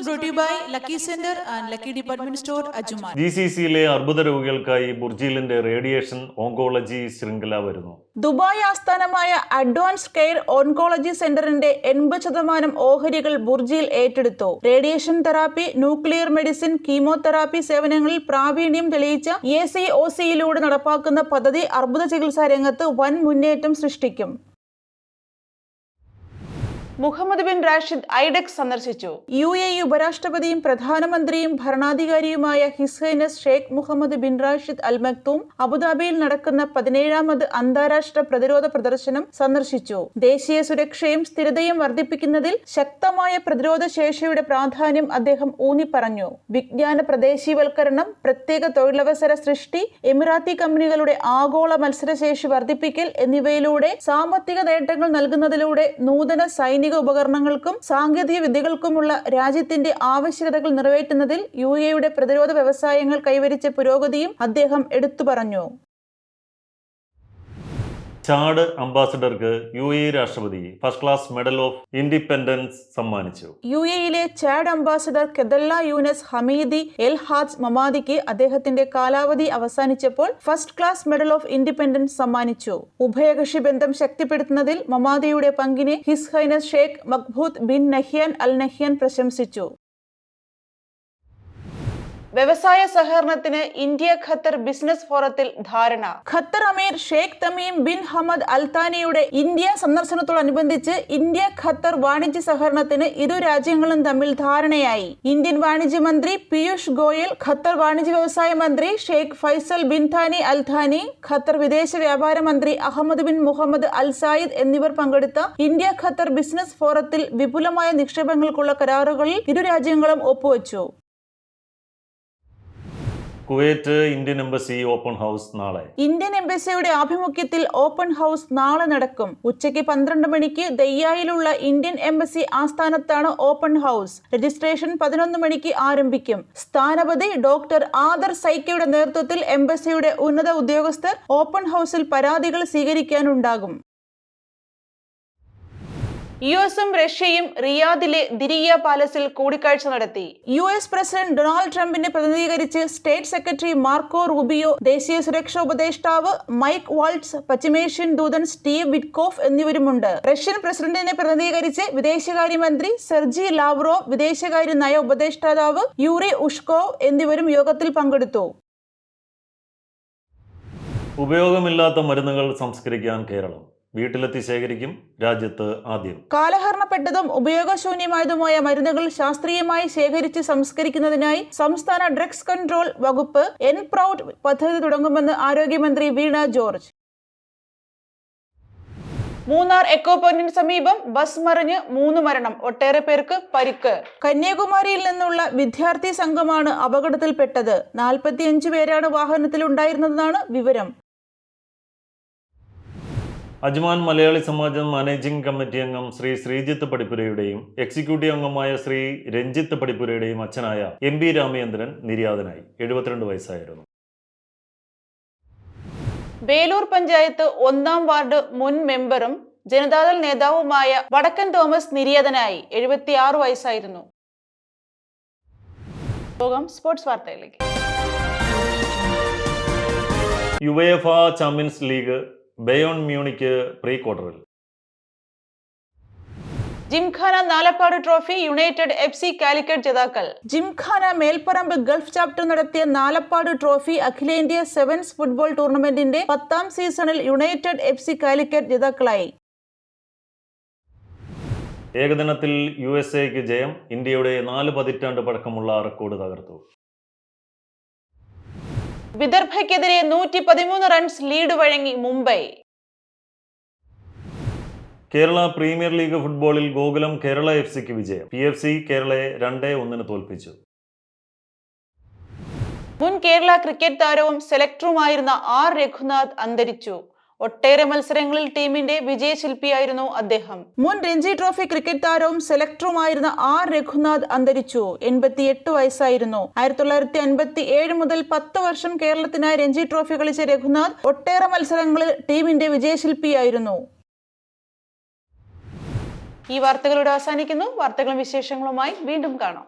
This news brought to you by Lucky Center and Lucky Department Store, G C സിയിലെ അർബുദ രോഗികൾക്കായി ബുർജിലിന്റെ radiation oncology ശൃംഖല വരുന്നു. Dubai ആസ്ഥാനമായ advance care oncology സെന്ററിന്റെ എൺപത് ശതമാനം ഓഹരികൾ ബുർജിയിൽ ഏറ്റെടുത്തു. Radiation therapy nuclear medicine chemotherapy സേവനങ്ങളിൽ പ്രാവീണ്യം തെളിയിച്ച എ സി ഒ സിയിലൂടെ നടപ്പാക്കുന്ന പദ്ധതി അർബുദ ചികിത്സാ രംഗത്ത് വൻ മുന്നേറ്റം സൃഷ്ടിക്കും. മുഹമ്മദ് ബിൻ റാഷിദ് ഐഡക് സന്ദർശിച്ചു. യു എ ഉപരാഷ്ട്രപതിയും പ്രധാനമന്ത്രിയും ഭരണാധികാരിയുമായ His Highness Sheikh Mohammed bin Rashid Al Maktoum അബുദാബിയിൽ നടക്കുന്ന പതിനേഴാമത് അന്താരാഷ്ട്ര പ്രതിരോധ പ്രദർശനം സന്ദർശിച്ചു. ദേശീയ സുരക്ഷയും സ്ഥിരതയും വർദ്ധിപ്പിക്കുന്നതിൽ ശക്തമായ പ്രതിരോധ ശേഷിയുടെ പ്രാധാന്യം അദ്ദേഹം ഊന്നി പറഞ്ഞു വിജ്ഞാന പ്രദേശീവൽക്കരണം പ്രത്യേക തൊഴിലവസര സൃഷ്ടി എമിറാത്തി കമ്പനികളുടെ ആഗോള മത്സരശേഷി വർദ്ധിപ്പിക്കൽ എന്നിവയിലൂടെ സാമ്പത്തിക നേട്ടങ്ങൾ നൽകുന്നതിലൂടെ നൂതന സൈനിക ഉപകരണങ്ങൾക്കും സാങ്കേതിക വിദ്യകൾക്കുമുള്ള രാജ്യത്തിന്റെ ആവശ്യകതകൾ നിറവേറ്റുന്നതിൽ യു എയുടെ പ്രതിരോധ വ്യവസായങ്ങൾ കൈവരിച്ച പുരോഗതിയും അദ്ദേഹം എടുത്തു പറഞ്ഞു. ചാഡ് അംബാസഡർക്ക് യു എ രാഷ്ട്രപതി first class medal of independence സമ്മാനിച്ചു. യു എയിലെ Chad ambassador Kedalla Younous Hamidi El Hadj മമാദിക്ക് അദ്ദേഹത്തിന്റെ കാലാവധി അവസാനിച്ചപ്പോൾ first class medal of independence സമ്മാനിച്ചു. ഉഭയകക്ഷി ബന്ധം ശക്തിപ്പെടുത്തുന്നതിൽ മമാദിയുടെ പങ്കിനെ His Highness Sheikh Shakhboot bin Nahyan Al Nahyan പ്രശംസിച്ചു. വ്യവസായ സഹകരണത്തിന് ഇന്ത്യ ഖത്തർ ബിസിനസ് ഫോറത്തിൽ ധാരണ. ഖത്തർ അമീർ ഷെയ്ഖ് തമീം ബിൻ ഹമദ് അൽത്താനിയുടെ ഇന്ത്യ സന്ദർശനത്തോടനുബന്ധിച്ച് ഇന്ത്യ ഖത്തർ വാണിജ്യ സഹകരണത്തിന് ഇരു രാജ്യങ്ങളും തമ്മിൽ ധാരണയായി. ഇന്ത്യൻ വാണിജ്യ മന്ത്രി പീയൂഷ് ഗോയൽ ഖത്തർ വാണിജ്യ വ്യവസായ മന്ത്രി Sheikh Faisal bin Thani Al Thani Qatar വിദേശ വ്യാപാര മന്ത്രി Ahmed bin Mohammed Al Sayed എന്നിവർ പങ്കെടുത്ത ഇന്ത്യ ഖത്തർ ബിസിനസ് ഫോറത്തിൽ വിപുലമായ നിക്ഷേപങ്ങൾക്കുള്ള കരാറുകളിൽ ഇരു രാജ്യങ്ങളും ഒപ്പുവച്ചു. Kuwait Indian embassy open house നാളെ. ഇന്ത്യൻ എംബസിയുടെ ആഭിമുഖ്യത്തിൽ ഓപ്പൺ ഹൗസ് നാളെ നടക്കും. ഉച്ചയ്ക്ക് പന്ത്രണ്ട് മണിക്ക് ദയ്യായിലുള്ള ഇന്ത്യൻ എംബസി ആസ്ഥാനത്താണ് ഓപ്പൺ ഹൗസ്. രജിസ്ട്രേഷൻ പതിനൊന്ന് മണിക്ക് ആരംഭിക്കും. സ്ഥാനപതി ഡോക്ടർ ആദർ സൈക്കയുടെ നേതൃത്വത്തിൽ എംബസിയുടെ ഉന്നത ഉദ്യോഗസ്ഥർ ഓപ്പൺ ഹൗസിൽ പരാതികൾ സ്വീകരിക്കാനുണ്ടാകും. യു എസും റഷ്യയും റിയാദിലെ ദിരിയ പാലസിൽ കൂടിക്കാഴ്ച നടത്തി. യു എസ് പ്രസിഡന്റ് ഡൊണാൾഡ് ട്രംപിനെ പ്രതിനിധീകരിച്ച് സ്റ്റേറ്റ് സെക്രട്ടറി മാർക്കോ റൂബിയോ ദേശീയ സുരക്ഷാ ഉപദേഷ്ടാവ് മൈക്ക് വാൾട്സ് പശ്ചിമേഷ്യൻ ദൂതൻ സ്റ്റീവ് വിറ്റ്കോഫ് എന്നിവരുമുണ്ട്. റഷ്യൻ പ്രസിഡന്റിനെ പ്രതിനിധീകരിച്ച് വിദേശകാര്യമന്ത്രി സെർജി ലാവ്റോ വിദേശകാര്യ നയ ഉപദേഷ്ടാവ് യൂറി ഉഷ്കോവ് എന്നിവരും യോഗത്തിൽ പങ്കെടുത്തു. ഉപയോഗമില്ലാത്ത മരുന്നുകൾ സംസ്കരിക്കാൻ കേരളം. വീട്ടിലെത്തി ശേഖരിക്കും രാജ്യത്ത് ആദ്യം. കാലഹരണപ്പെട്ടതും ഉപയോഗശൂന്യമായതുമായ മരുന്നുകൾ ശാസ്ത്രീയമായി ശേഖരിച്ച് സംസ്കരിക്കുന്നതിനായി സംസ്ഥാന ഡ്രഗ്സ് കൺട്രോൾ വകുപ്പ് എൻ പ്രൗഡ് പദ്ധതി തുടങ്ങുമെന്ന് ആരോഗ്യമന്ത്രി വീണ ജോർജ്. മൂന്നാർ എക്കോ പോയിന്റിന് സമീപം ബസ് മറിഞ്ഞ് മൂന്ന് മരണം. ഒട്ടേറെ പേർക്ക് പരിക്ക്. കന്യാകുമാരിയിൽ നിന്നുള്ള വിദ്യാർത്ഥി സംഘമാണ് അപകടത്തിൽപ്പെട്ടത്. നാൽപ്പത്തിയഞ്ച് പേരാണ് വാഹനത്തിലുണ്ടായിരുന്നതെന്നാണ് വിവരം. Ajman Malayali Samajam managing committee അംഗം ശ്രീ ശ്രീജിത്ത് പടിപ്പുരയുടെയും എക്സിക്യൂട്ടീവ് അംഗമായ ശ്രീ രഞ്ജിത്ത് പടിപ്പുരയുടെയും അച്ഛനായ എം പി രാമചന്ദ്രൻ നിര്യാതനായി. എഴുപത്തിരണ്ട് വയസ്സായിരുന്നു. വേലൂർ പഞ്ചായത്ത് ഒന്നാം വാർഡ് മുൻ മെമ്പറും ജനതാദൾ നേതാവുമായ വടക്കൻ തോമസ് നിര്യാതനായി എഴുപത്തിയാറ് വയസ്സായിരുന്നു. ലോകം സ്പോർട്സ് വാർത്തയിലേക്ക്. UEFA Champions League Bayern Munich pre ക്വാർട്ടറിൽ. Gymkhana Nalappad trophy United F C Calicut ജേതാക്കൾ. ജിംഖാന മേൽപ്പറമ്പ് ഗൾഫ് ചാപ്റ്റർ നടത്തിയ നാലപ്പാട് ട്രോഫി അഖിലേന്ത്യാ സെവൻസ് ഫുട്ബോൾ ടൂർണമെന്റിന്റെ പത്താം സീസണിൽ യുണൈറ്റഡ് എഫ് സി കാലിക്കറ്റ് ജേതാക്കളായി. ഏകദിനത്തിൽ യു എസ് എക്ക് ജയം ഇന്ത്യയുടെ നാല് പതിറ്റാണ്ട് പഴക്കമുള്ള റെക്കോർഡ് തകർത്തു. വിദർഭയ്ക്കെതിരെ നൂറ്റി പതിമൂന്ന് റൺസ് ലീഡ് വഴങ്ങി മുംബൈ. കേരള പ്രീമിയർ ലീഗ് ഫുട്ബോളിൽ ഗോകുലം കേരള എഫ് സിക്ക് വിജയം. പി എഫ് സി കേരളയെ രണ്ടേ ഒന്നിന് തോൽപ്പിച്ചു. മുൻ കേരള ക്രിക്കറ്റ് താരവും സെലക്ടറുമായിരുന്ന ആർ രഘുനാഥ് അന്തരിച്ചു. ഒട്ടേറെ മത്സരങ്ങളിൽ ടീമിന്റെ വിജയശില്പിയായിരുന്നു അദ്ദേഹം. മുൻ രഞ്ജി ട്രോഫി ക്രിക്കറ്റ് താരവും സെലക്ടറുമായിരുന്ന ആർ രഘുനാഥ് അന്തരിച്ചു. എൺപത്തിയെട്ട് വയസ്സായിരുന്നു. ആയിരത്തി തൊള്ളായിരത്തി അൻപത്തി ഏഴ് മുതൽ പത്ത് വർഷം കേരളത്തിനായി രഞ്ജി ട്രോഫി കളിച്ച രഘുനാഥ് ഒട്ടേറെ മത്സരങ്ങളിൽ ടീമിന്റെ വിജയശില്പിയായിരുന്നു. ഈ വാർത്തകളോട് അവസാനിക്കുന്നു. വാർത്തകളും വിശേഷങ്ങളുമായി വീണ്ടും കാണാം.